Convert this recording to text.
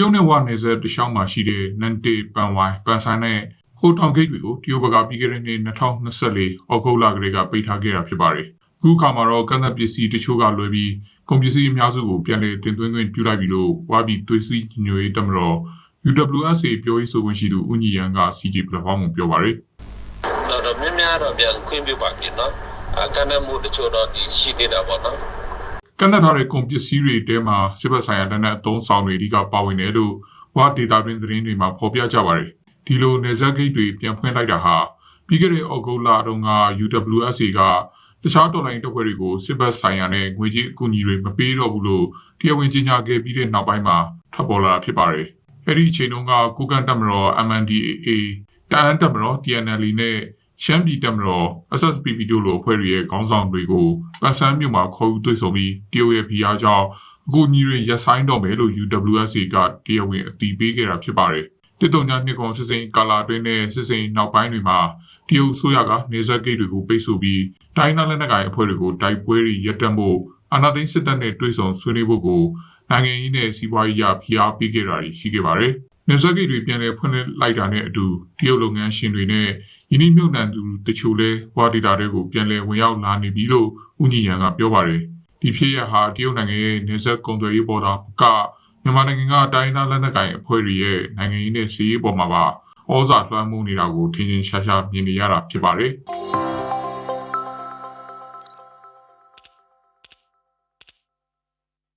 ရုတ်နဲ့ဝါနယ်စပ်တခြားမှာရှိတဲ့နန်တေပန်ဝိုင်ပန်ဆိုင်နဲ့ဟိုတောင်ဂိတ်တွေကိုတရုတ်ဘက်ကပြီးခဲ့တဲ့နှစ်2024ဩဂုတ်လကလေးကပိတ်ထားခဲ့တာဖြစ်ပါတယ်။အခုအခါမှာတော့ကန့်သက်ပစ္စည်းတချို့ကလွယ်ပြီးကုန်ပစ္စည်းအများစုကိုပြန်လည်တင်သွင်းခွင့်ပြုလိုက်ပြီလို့ဝါဘီသွေးစည်းညွေတမတော် UWSA ပြောရေးဆိုခွင့်ရှိသူဦးညီရန်က CG platform ကိုပြောပါတယ်တော့တော့မြင်းများတော့ပြန်ခွင့်ပြုပါပြီနော်အကန့်အမှုတချို့တော့ဒီရှိသေးတာပေါ့နော်။ ကန့်သက်ထားတဲ့ကုန်ပစ္စည်းတွေတဲမှာစစ်ဘက်ဆိုင်ရာတနက်အသုံးဆောင်တွေအဓိကပါဝင်တယ်လို့ဝါဒေတာတွင်သတင်းတွေမှာဖော်ပြကြပါတယ်။ဒီလိုနေဆက်ဂိတ်တွေပြန်ဖွင့်လိုက်တာဟာပြီးခဲ့တဲ့ဩဂုတ်လတုန်းက UWSA ကတခြားတော်လိုင်းတပ်ဖွဲ့တွေကိုစစ်ဘက်ဆိုင်ရာနဲ့ငွေကြေးအကူအညီတွေမပေးတော့ဘူးလို့တရားဝင်ကြေညာခဲ့ပြီးတဲ့နောက်ပိုင်းမှာထပ်ပေါ်လာတာဖြစ်ပါတယ်။အဲ့ဒီအချိန်တုန်းကကိုကန်တပ်မတော် MNDAA တအန်းတပ်မတော် TNL နဲ့ ရှမ်းပြည်တပ်မတော် SSPP တို့လိုအဖွဲ့တွေရဲ့ခေါင်းဆောင်တွေကိုပန်ဆန်းမြို့မှာခေါ်ယူတွေ့ဆုံပြီးတရုတ်ရဲ့ဖိအားကြောင့်အကူအညီတွေရပ်ဆိုင်းတော့မယ်လို့ UWSA ကတရားဝင်အတည်ပြုခဲ့တာဖြစ်ပါတယ်။တစ်တုံညာနှစ်ကောင်စစ်စိန်ကာလာအတွင်းနဲ့စစ်စိန်နောက်ပိုင်းတွေမှာတရုတ်ဆိုရကနေဆက်ဂိတ်တွေကိုပိတ်ဆို့ပြီးတိုင်းနာလက်နက်ကိုင်အဖွဲ့တွေကိုတိုက်ပွဲတွေရပ်တန့်ဖို့အာဏာသိမ်းစစ်တပ်နဲ့တွေ့ဆုံဆွေးနွေးဖို့ကိုနိုင်ငံရေးနဲ့စီးပွားရေးအရဖိအားပေးခဲ့တာတွေရှိခဲ့ပါတယ်။ နေဆက်ဂိတ်တွေပြန်လည်ဖွင့်လှစ်လိုက်တာနဲ့အတူတရုတ်လုပ်ငန်းရှင်တွေနဲ့ယင်းနှမြုပ်နှံသူတချို့လဲဝါဒီတာတွေကိုပြန်လည်ဝင်ရောက်လာနေပြီလို့ဦးညီရန်ကပြောပါတယ်။ဒီဖြစ်ရဟာတရုတ်နိုင်ငံရဲ့နေဆက်ကုန်သွယ်ရေးပေါ်တာကမြန်မာနိုင်ငံကတိုင်းဒေသလက်နက်ကိုင်အဖွဲ့တွေရဲ့နိုင်ငံရေးနဲ့စီးရေးပေါ်မှာပါဩဇာလွှမ်းမိုးနေတာကိုထင်ထင်ရှားရှားမြင်နေရတာဖြစ်ပါတယ်။